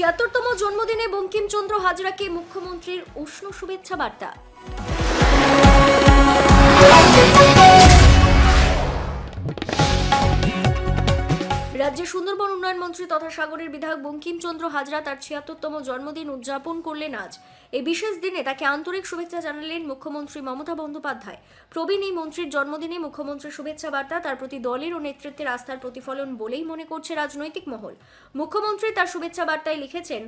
ছিয়াত্তরতম জন্মদিনে বঙ্কিমচন্দ্র হাজরাকে মুখ্যমন্ত্রীর উষ্ণ শুভেচ্ছা বার্তা। রাজ্যের সুন্দরবন উন্নয়ন মন্ত্রী তথা সাগরের বিধায়ক বঙ্কিমচন্দ্র হাজরা তার ছিয়াত্তরতম জন্মদিন উদযাপন করলেন আজ। এই বিশেষ দিনে তাকে আন্তরিক শুভেচ্ছা জানালেন মুখ্যমন্ত্রী মমতা বন্দ্যোপাধ্যায়। প্রবীণ এই মন্ত্রীর জন্মদিনে মুখ্যমন্ত্রীর শুভেচ্ছা বার্তা তার প্রতি দলের ও নেতৃত্বের আস্থার প্রতিফলন বলেই মনে করছে রাজনৈতিক মহল। মুখ্যমন্ত্রী তার শুভেচ্ছা বার্তায় লিখেছেন,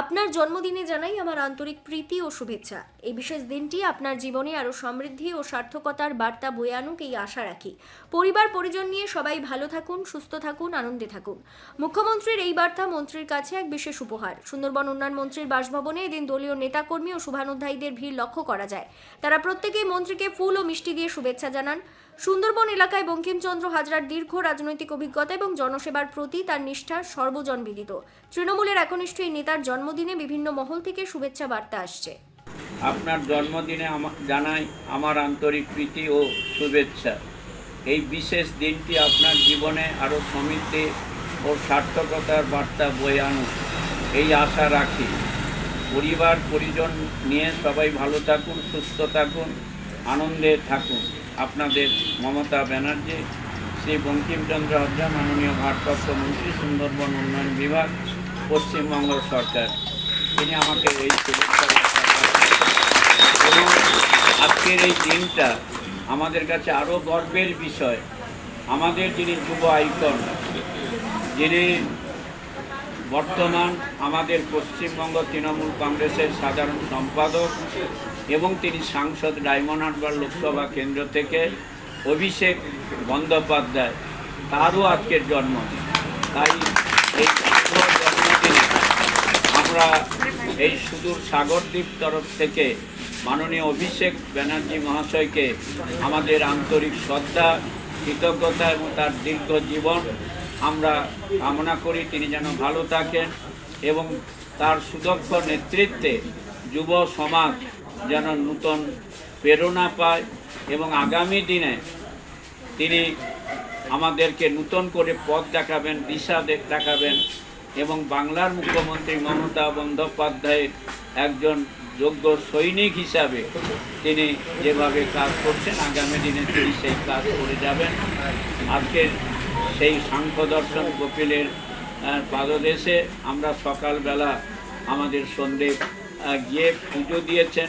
আপনার জন্মদিনে জানাই আমার আন্তরিক প্রীতি ও শুভেচ্ছা। এই বিশেষ দিনটি আপনার জীবনে আরও সমৃদ্ধি ও সার্থকতার বার্তা বয়ে আনুক এই আশা রাখি। পরিবার পরিজন নিয়ে সবাই ভালো থাকুন, সুস্থ থাকুন, আনন্দে থাকুন। মুখ্যমন্ত্রীর এই বার্তা মন্ত্রীর কাছে এক বিশেষ উপহার। সুন্দরবন উন্নয়ন মন্ত্রীর বাসভবনে এদিন দলীয় নেতাকর্মী ও শুভানুধ্যায়ীদের ভিড় লক্ষ্য করা যায়। তারা প্রত্যেকেই মন্ত্রীকে ফুল ও মিষ্টি দিয়ে শুভেচ্ছা জানান। সুন্দরবন এলাকায় বঙ্কিমচন্দ্র হাজরার দীর্ঘ রাজনৈতিক অভিজ্ঞতা এবং জনসেবার প্রতি তার নিষ্ঠা সর্বজনবিদিত তৃণমূলের একনিষ্ঠ এই নেতার জন্মদিনে বিভিন্ন মহল থেকে শুভেচ্ছা বার্তা আসছে। আপনার জন্মদিনে জানাই আমার আন্তরিক প্রীতি ও শুভেচ্ছা। এই বিশেষ দিনটি আপনার জীবনে আরও সমৃদ্ধি ও সার্থকতার বার্তা বয়ে আনুক। এই আশা রাখি। পরিবার, পরিজন নিয়ে সবাই ভালো থাকুন, সুস্থ থাকুন, আনন্দে থাকুন। আপনাদের মমতা ব্যানার্জি, শ্রী বঙ্কিমচন্দ্র হজরা মাননীয় ভারপ্রাপ্ত মন্ত্রী, সুন্দরবন উন্নয়ন বিভাগ, পশ্চিমবঙ্গ সরকার। তিনি আমাকে এই আজকের এই দিনটা আমাদের কাছে আরও গর্বের বিষয়, আমাদের যিনি যুব আইকন যিনি বর্তমান আমাদের পশ্চিমবঙ্গ তৃণমূল কংগ্রেসের সাধারণ সম্পাদক এবং তিনি সাংসদ ডায়মন্ড হারবার লোকসভা কেন্দ্র থেকে অভিষেক বন্দ্যোপাধ্যায়, তারও আজকের জন্ম। তাই এই জন্মদিনে আমরা এই সুদূর সাগরদ্বীপ তরফ থেকে মাননীয় অভিষেক ব্যানার্জি মহাশয়কে আমাদের আন্তরিক শ্রদ্ধা, কৃতজ্ঞতা এবং তার দীর্ঘ জীবন আমরা কামনা করি। তিনি যেন ভালো থাকেন এবং তার সুদক্ষ নেতৃত্বে যুব সমাজ যেন নূতন প্রেরণা পায় এবং আগামী দিনে তিনি আমাদেরকে নূতন করে পথ দেখাবেন, দিশা দেখ- দেখাবেন। এবং বাংলার মুখ্যমন্ত্রী মমতা বন্দ্যোপাধ্যায়ের একজন যোগ্য সৈনিক হিসাবে তিনি যেভাবে কাজ করছেন, আগামী দিনে তিনি সেই কাজ করে যাবেন। আজকের সেই সাংখ্য দর্শন কপিলের পাদদেশে আমরা সকালবেলা আমাদের সন্ধে গিয়ে পুজো দিয়েছেন।